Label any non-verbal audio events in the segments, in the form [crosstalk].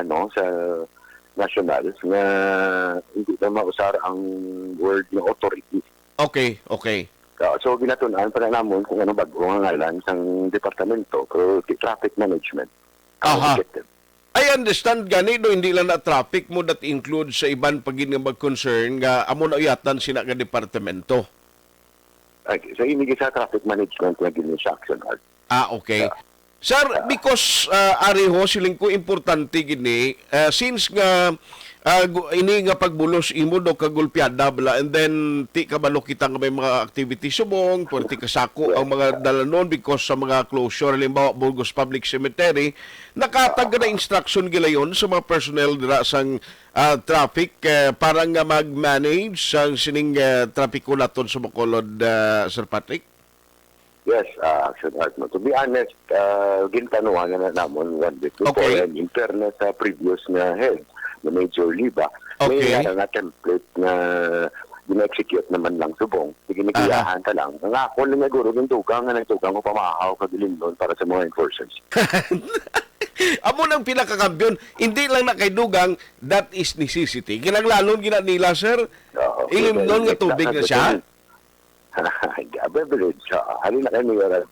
ano sa national nga hindi na mausar ang word ng authority. Okay, okay. Uh, so ginatunan pa na namon kung ano bago nga ngalan sang departamento o traffic management. Ang Aha. objective. I understand gani no hindi lang na traffic mo that includes sa iban pagin nga mag-concern nga amo na uyatan sina nga departamento. Okay, so ini sa traffic management nga gini sa action art. Ah, okay. Sir, because uh, ari siling ko importante gini uh, since nga uh, ini nga pagbulos imo do kagulpiada bla and then ti kabalo kita nga may mga activity subong pwerte kasako ang mga dalanon because sa mga closure halimbawa Burgos Public Cemetery nakatag na instruction gilayon sa mga personnel dira sang uh, traffic uh, para nga mag-manage sang sining uh, trapiko naton sa Bacolod uh, Sir Patrick Yes, uh, action art. No. To be honest, uh, gintanuhan na namon one week before Okay. and in fairness sa previous na head na Major Liba, Okay. may nga nga template na gina-execute naman lang subong. Sige, nagiyahan ka lang. Nga ako lang nga guro, yung tugang nga nagtugang ko pamahaw kabilin doon para sa mga enforcers. [laughs] Amo nang pinakakambyon, hindi lang na kay dugang, that is necessity. Kinaglalon gina nila, sir. Oo, Ilim doon nga tubig na siya. [laughs] Beverage siya. Halin na kayo niya.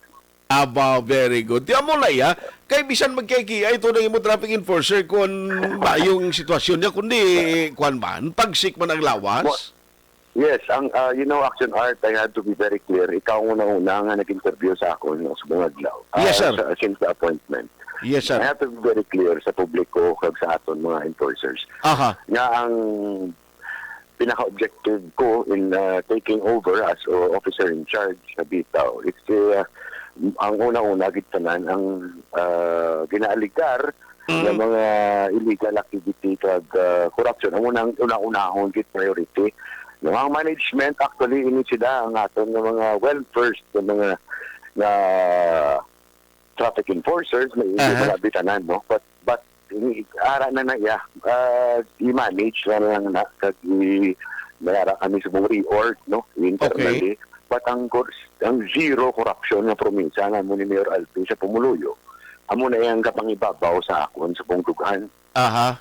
Aba, very good. Di amo na ya, kay bisan magkaikiya ito na yung traffic enforcer kung ba yung sitwasyon niya, kundi kwan man, pagsik man ang lawas. Yes, ang uh, you know action art I had to be very clear. Ikaw ang una-una nga nag-interview sa ako sa mga adlaw. Yes, sir. Sa, since the appointment. Yes, I sir. have to be very clear sa publiko kag sa aton mga enforcers. Aha. Nga ang pinaka-objective ko in uh, taking over as uh, officer in charge sa Bitaw is uh, ang una-una gitanan ang uh, ginaalikar ng mga illegal activity kag uh, corruption. Ang unang una-unahon git priority. No, ang management actually ini sila ang aton nga mga well versed nga mga na traffic enforcers may uh mga bitanan no? But but ara na na ya uh, i-manage na lang na kag i mayara kami sa mga reorg no internally but ang ang zero corruption nga probinsya nga mo ni Mayor Alpi sa Pumuluyo amo na yang kapangibabaw sa akon sa pungdugan Aha.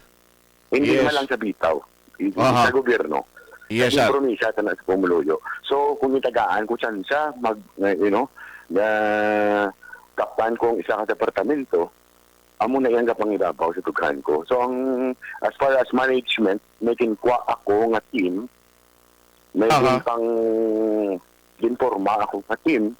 hindi Yes. lang sa bitaw i- Aha. sa gobyerno Yes, Yung sir. probinsya na sa Pumuluyo. So, kung itagaan ko siya, mag, na- you know, na kapan kong isa ka sa departamento, amo na yan kapangibabaw sa tughan ko. So, ang, as far as management, may kinkwa ako nga team, may Aha. pang informa ako nga team,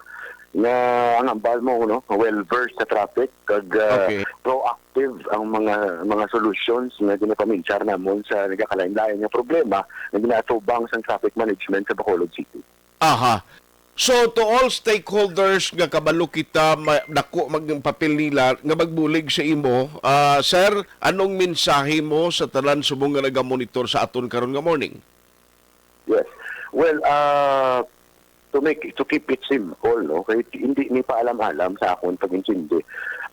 na ang ambal mo no well versed sa traffic kag uh, Okay. proactive ang mga mga solutions nga ginapaminsyar namon sa nagakalain-lain nga problema na ginatubang sa traffic management sa Bacolod City. Aha. So to all stakeholders nga kabalo kita dako magpapil nila nga magbulig sa imo, ah, sir, anong mensahe mo sa tanan subong nga nagamonitor sa aton karon nga morning? Yes. Well, uh, to make to keep it simple, no, kahit hindi ni pa alam-alam sa akong pag-intindi.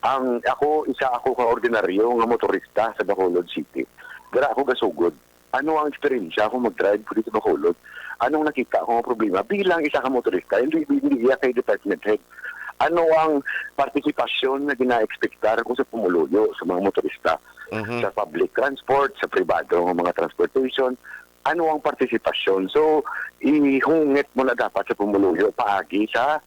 Ang ako isa ako ka ordinaryo nga motorista sa Bacolod City. Dara ako gasugod. Ano ang experience ako mag-drive ko dito Bacolod? Anong nakita ko problema bilang isa ka motorista? Hindi hindi iya kay department head. Ano ang partisipasyon na gina-expectar ko sa pumuluyo sa mga motorista? Mhm. sa public transport, sa pribado ng mga transportation, ano ang partisipasyon. So, ihungit mo na dapat sa pumuluyo paagi sa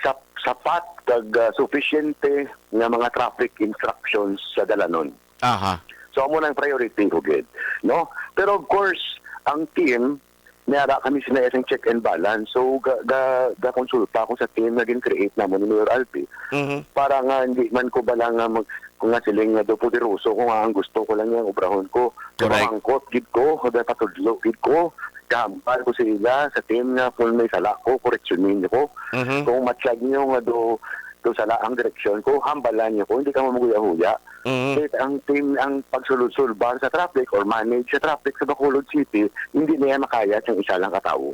sa sapat kag uh, sufficiente nga mga traffic instructions sa dalanon. Aha. So amo na ang priority ko gid, no? Pero of course, ang team Nara kami sina isang check and balance. So, ga, ga, ga konsulta ako sa team na gin-create namon ni Mayor Alpi Mhm. para nga hindi man ko bala nga mag kung nga siling nga do poderoso kung nga ang gusto ko lang yung obrahon ko Correct. kumangkot gid ko kada patudlo gid ko kampal ko sila sa team nga kung may sala ko koreksyonin ko Mhm. kung matsyag niyo nga do do sala ang direksyon ko hambalan niyo ko hindi ka mamuguya-huya Mhm. Kahit ang team ang pagsulod-sulban sa traffic or manage sa traffic sa Bacolod City hindi niya makaya sa isa lang katao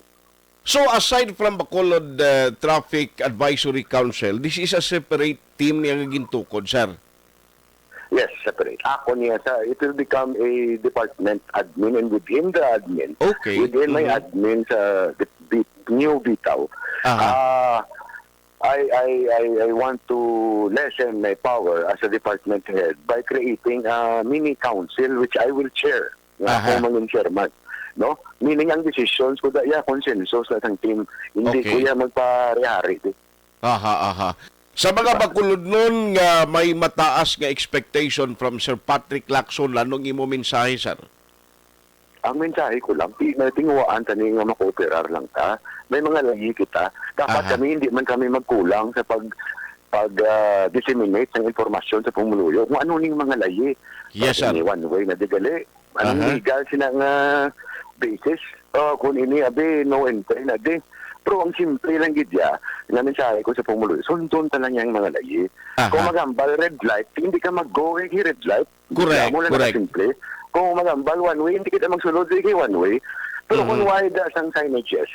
So aside from Bacolod uh, Traffic Advisory Council, this is a separate team niya nga gintukod, sir. Yes, separate. Ako niya sa, it will become a department admin and within the admin, Okay. within my Mhm. admin sa the new Bitaw, Aha. ah, I, I, I, I want to lessen my power as a department head by creating a mini council which I will chair. Aha. ako maging chairman. No? Meaning ang decisions ko daya consensus sa isang team. Hindi Okay. ko yan magparehari. Aha, aha. Sa mga bakulod nun nga may mataas nga expectation from Sir Patrick Lacson lanong imo mensahe sir. Ang mensahe ko lang, tinguwaan tani nga makooperar lang ta. May mga lagi kita. Dapat Aha. kami, hindi man kami magkulang sa pag pag ah, disseminate ng informasyon sa pumuluyo kung ano ning mga layi. Yes, sir. ni one way na digali. Anong Aha. legal sila nga basis? Oh, kung ini abi no entry na di. Pero ang simple lang gidya, na mensahe ko sa pumuluyo, sundon ta lang yung mga layi. Aha. Kung magambal red light, hindi ka mag-go eh, red light. Correct, Mo lang correct. simple. Kung magambal one way, hindi kita magsulod sige one way. Pero kung Mhm. wide ang signages,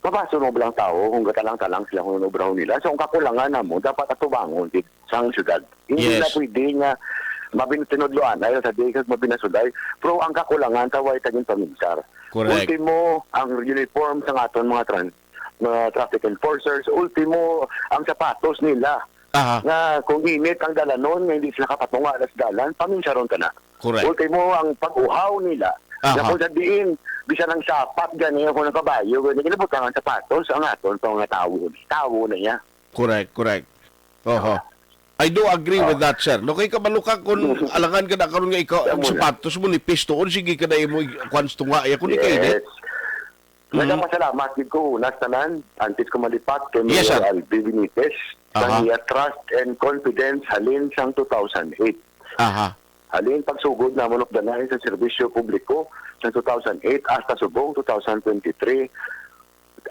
mabasa mo lang tao kung gatalang-talang sila kung nubraw nila. So, ang kakulangan na mo, dapat atubangon di sang syudad. Hindi Yes. na pwede nga mabintinodloan ay sa di kag mabinasuday. Pero ang kakulangan taway kaging paminsar. Correct. Ultimo, ang uniform sa aton mga trans mga traffic enforcers. Ultimo, ang sapatos nila Aha, nga kung init ang dalanon hindi sila kapatunga alas dalan, paminsaron ka na. Correct. Ultimo, ang pag-uhaw nila. Aha. Na kung sa diin, bisa ng sapat, gani ako ng kabayo, gani kinabutang ang sapatos, ang aton pa mga tao. Tao na niya. Correct, correct. Oho. I do agree with that, sir. No kay kabalo ka kung [laughs] alangan ka na karon nga ikaw ang sapatos mo ni pistoon sige ka na imo kwans tunga ya kun ikay Yes. Mhm. Madam, masalamat gid ko unas tanan antes ko malipat kay Yes. Mayor Albi Benitez sa iya trust and confidence halin sang 2008. Aha. Halin pagsugod na manok danay sa serbisyo publiko sa 2008 hasta subong 2023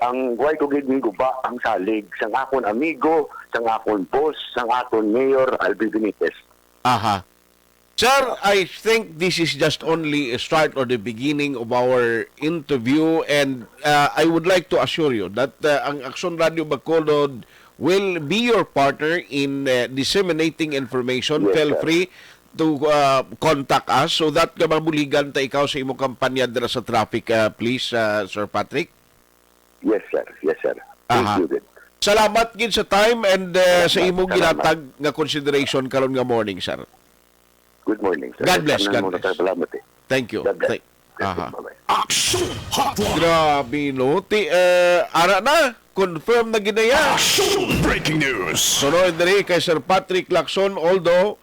ang guay ko gid guba ang salig sang akon amigo, sang akon boss, sang akon mayor Albi Benitez. Aha. Sir, I think this is just only a start or the beginning of our interview and uh, I would like to assure you that uh, ang Action Radio Bacolod will be your partner in uh, disseminating information. Yes, Feel sir. free to uh, contact us so that ka mabuligan ta ikaw sa imong kampanya dira sa traffic, uh, please, uh, Sir Patrick. Yes sir, yes sir. Thank Aha. you din. Salamat gid sa time and uh, sa Salamat, imong salamat. ginatag nga consideration karon nga morning, sir. Good morning sir. God bless, God bless. Salamat eh. Thank you. God bless. Thank- Aha. Action Hotline. Grabe no. Ti, eh, ara na. Confirm na ginaya. Action Breaking News. Sunod diri kay Sir Patrick Lacson although